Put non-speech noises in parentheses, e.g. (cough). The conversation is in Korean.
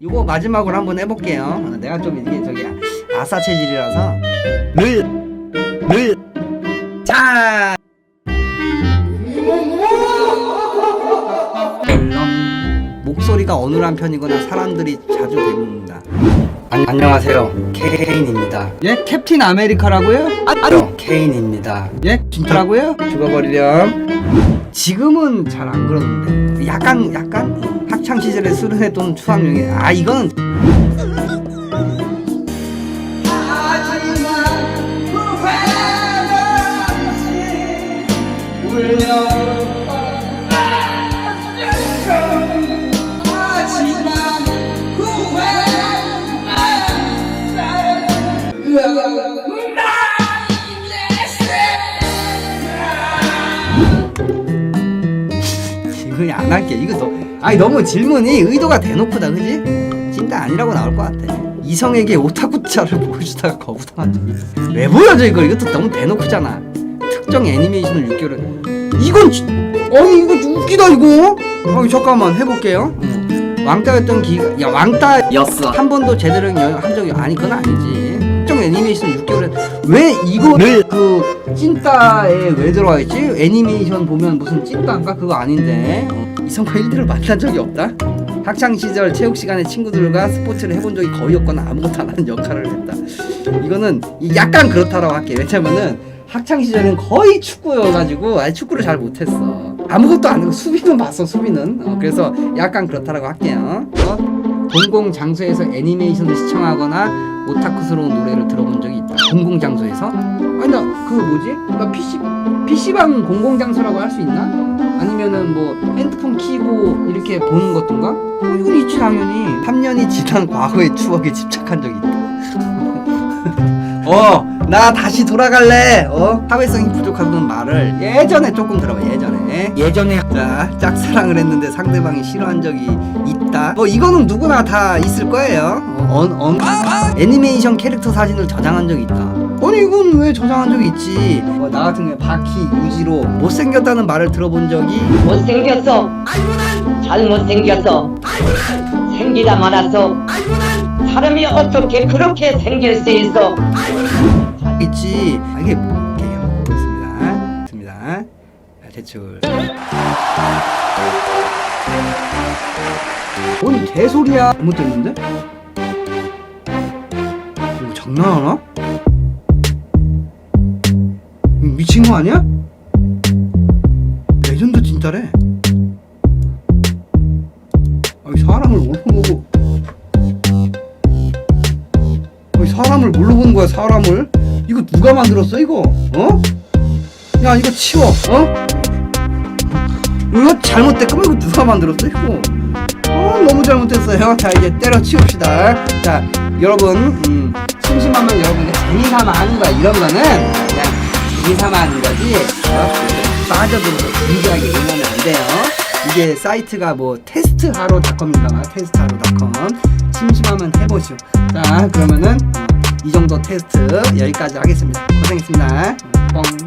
이거 마지막으로 한번 해볼게요. 어, 내가 좀 이게 저기 아싸 체질이라서 늘늘 자. 목소리가 어눌한 편이거나 사람들이 자주 대묻는다. 안, 안녕하세요. 케인입니다. 예? 캡틴 아메리카라고요? 아, 아 케인입니다. 예? 진짜라고요? 죽어버리렴. 지금은 잘 안 그러는데 약간 약간 학창 시절에 수련했던 추억용이 아 이거는 이거 안 할게. 이거 너 아니 너무 질문이 의도가 대놓고다 그지? 찐따 아니라고 나올 것 같아. 이성에게 오타쿠차를 (laughs) 보여주다가 거부당한 적이 있어. 왜 보여줘 이거 이것도 너무 대놓고잖아. 특정 애니메이션을 6개월을. 이건 지- 아니 이거 웃기다 이거. 아니 잠깐만 해볼게요. 어. 왕따였던 기가 야 왕따 였어. 한 번도 제대로 한 적이 아니 그건 아니지 특정 애니메이션 6개월에 왜 이거를 그 찐따에 왜 들어와 있지? 애니메이션 보면 무슨 찐따인가 그거 아닌데 어. 이성과 1대를 만난 적이 없다 학창 시절 체육 시간에 친구들과 스포츠를 해본 적이 거의 없거나 아무것도 안 하는 역할을 했다. 이거는 이- 약간 그렇다라고 할게. 왜냐면은 학창 시절은 거의 축구여가지고 아예 축구를 잘 못했어. 아무것도 안 하고 수비는 봤어 수비는. 어, 그래서 약간 그렇다라고 할게요. 어? 공공 장소에서 애니메이션을 시청하거나 오타쿠스러운 노래를 들어본 적이 있다. 공공 장소에서? 아니 나 그 뭐지? 나 PC PC방 공공 장소라고 할 수 있나? 아니면은 뭐 핸드폰 키고 이렇게 보는 것든가? 어, 이건 있지 당연히 3년이 지난 과거의 추억에 집착한 적이 있다 (laughs) 어 나 다시 돌아갈래. 어? 사회성이 부족하다는 말을 예전에 조금 들어봐 예전에. 예전에 자 짝사랑을 했는데 상대방이 싫어한 적이 있다? 뭐 이거는 누구나 다 있을 거예요. 어, 어, 어, 애니메이션 캐릭터 사진을 저장한 적이 있다. 아니 이건 왜 저장한 적이 있지? 뭐, 나 같은 경우에 바키 유지로 못생겼다는 말을 들어본 적이 못생겼어. 잘 못생겼어. 생기다 말았어. 사람이 어떻게 그렇게 생길 수 있어? 있지. 아, 이게 이렇게 보겠습니다. 있습니다. 자, 제출. 뭔 개소리야? 잘못 됐는데? 이거 장난하나? 미친 거 아니야? 레전드 진짜래. 아니 사람을 뭘로 보고? 아니 사람을 보는 거야 사람을? 이거 누가 만들었어 이거? 어? 야 이거 치워 어? 이거 잘못됐구만 이거 누가 만들었어 이거? 어 너무 잘못했어요 자 이제 때려치웁시다 자 여러분 음, 심심하면 여러분이 재미삼아 하는 거야 이런 거는 그냥 재미삼아 하는 거지 어? 빠져들어서 진지하게 응하면 안 돼요 이게 사이트가 뭐 테스트하로닷컴인가 봐 테스트하로닷컴 심심하면 해보시오 자 그러면은 이 테스트 여기까지 하겠습니다. 고생했습니다. 뻥